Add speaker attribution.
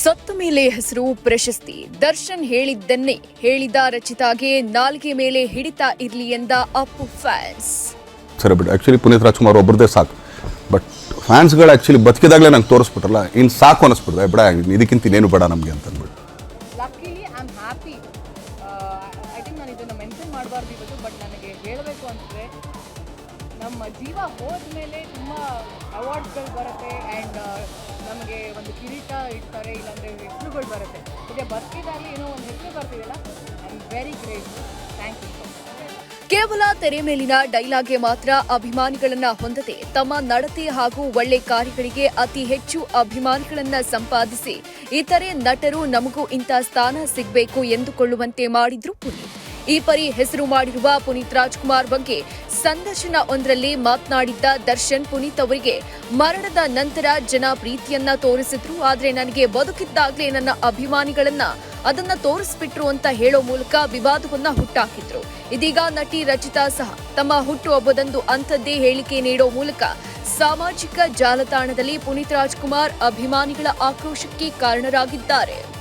Speaker 1: ಸತ್ತ ಮೇಲೆ ಹೆಸರು ಪ್ರಶಸ್ತಿ. ದರ್ಶನ್ ಹೇಳಿದ್ದನ್ನೇ ಹೇಳಿದ ರಚಿತಾಗೆ ನಾಲ್ಗೆ ಮೇಲೆ ಹಿಡಿತ ಇರಲಿ ಎಂದ ಅಪ್ಪು ಫ್ಯಾನ್ಸ್
Speaker 2: ಸರಿ ಬಿಡು ಆ್ಯಕ್ಚುಲಿ ಪುನೀತ್ ರಾಜ್ಕುಮಾರ್ ಒಬ್ಬರದೇ ಸಾಕು. ಬಟ್ ಫ್ಯಾನ್ಸ್ಗಳು ಆ್ಯಕ್ಚುಲಿ ಬದುಕಿದಾಗಲೇ ನಂಗೆ ತೋರಿಸ್ಬಿಟ್ರಲ್ಲ ಇನ್ನು ಸಾಕು ಅನಿಸ್ಬಿಡ್ದೆ ಬಿಡ ಇದಕ್ಕಿಂತ ಇನ್ನೇನು ಬೇಡ ನಮಗೆ ಅಂತ ಅಂದ್ಬಿಟ್ಟು.
Speaker 3: Luckily I am happy I think ನಾನು ಇದನ್ನು ಮೆನ್ಷನ್ ಮಾಡಬಾರ್ದು ಇವತ್ತು ಬಟ್ ನನಗೆ ಹೇಳಬೇಕು ಅಂದರೆ ನಮ್ಮ ಜೀವ ಹೋದ್ಮೇಲೆ ತುಂಬ ಅವಾರ್ಡ್ಸ್ಗಳು ಬರುತ್ತೆ ಆ್ಯಂಡ್ ನಮಗೆ ಒಂದು ಕಿರೀಟ ಇಡ್ತಾರೆ, ಇಲ್ಲಾಂದರೆ ಹೆಸರುಗಳು ಬರುತ್ತೆ. ಇದೆ ಬರ್ತಿದ್ದಾಗಲಿ ಏನೋ ಒಂದು ಹೆಸರು ಬರ್ತಿದೆಯಲ್ಲ I am very great thank you
Speaker 1: ಕೇವಲ ತೆರೆ ಮೇಲಿನ ಡೈಲಾಗ್ಗೆ ಮಾತ್ರ ಅಭಿಮಾನಿಗಳನ್ನ ಹೊಂದದೆ ತಮ್ಮ ನಡತೆ ಹಾಗೂ ಒಳ್ಳೆ ಕಾರ್ಯಗಳಿಗೆ ಅತಿ ಹೆಚ್ಚು ಅಭಿಮಾನಿಗಳನ್ನ ಸಂಪಾದಿಸಿ ಇತರೆ ನಟರು ನಮಗೂ ಇಂಥ ಸ್ಥಾನ ಸಿಗಬೇಕು ಎಂದುಕೊಳ್ಳುವಂತೆ ಮಾಡಿದ್ರು ಪುನೀತ್. ಈ ಪರಿ ಹೆಸರು ಮಾಡಿರುವ ಪುನೀತ್ ರಾಜ್ಕುಮಾರ್ ಬಗ್ಗೆ ಸಂದರ್ಶನ ಒಂದರಲ್ಲಿ ಮಾತನಾಡಿದ್ದ ದರ್ಶನ್ ಪುನೀತ್ ಅವರಿಗೆ ಮರಣದ ನಂತರ ಜನ ಪ್ರೀತಿಯನ್ನ ತೋರಿಸಿದ್ರು. ಆದ್ರೆ ನನಗೆ ಬದುಕಿದ್ದಾಗಲೇ ನನ್ನ ಅಭಿಮಾನಿಗಳನ್ನ ಅದನ್ನ ತೋರಿಸ್ಬಿಟ್ರು ಅಂತ ಹೇಳೋ ಮೂಲಕ ವಿವಾದವನ್ನ ಹುಟ್ಟಾಕಿದ್ರು. ಇದೀಗ ನಟಿ ರಚಿತಾ ಸಹ ತಮ್ಮ ಹುಟ್ಟುಹಬ್ಬದಂದು ಅಂಥದ್ದೇ ಹೇಳಿಕೆ ನೀಡೋ ಮೂಲಕ ಸಾಮಾಜಿಕ ಜಾಲತಾಣದಲ್ಲಿ ಪುನೀತ್ ರಾಜ್ಕುಮಾರ್ ಅಭಿಮಾನಿಗಳ ಆಕ್ರೋಶಕ್ಕೆ ಕಾರಣರಾಗಿದ್ದಾರೆ.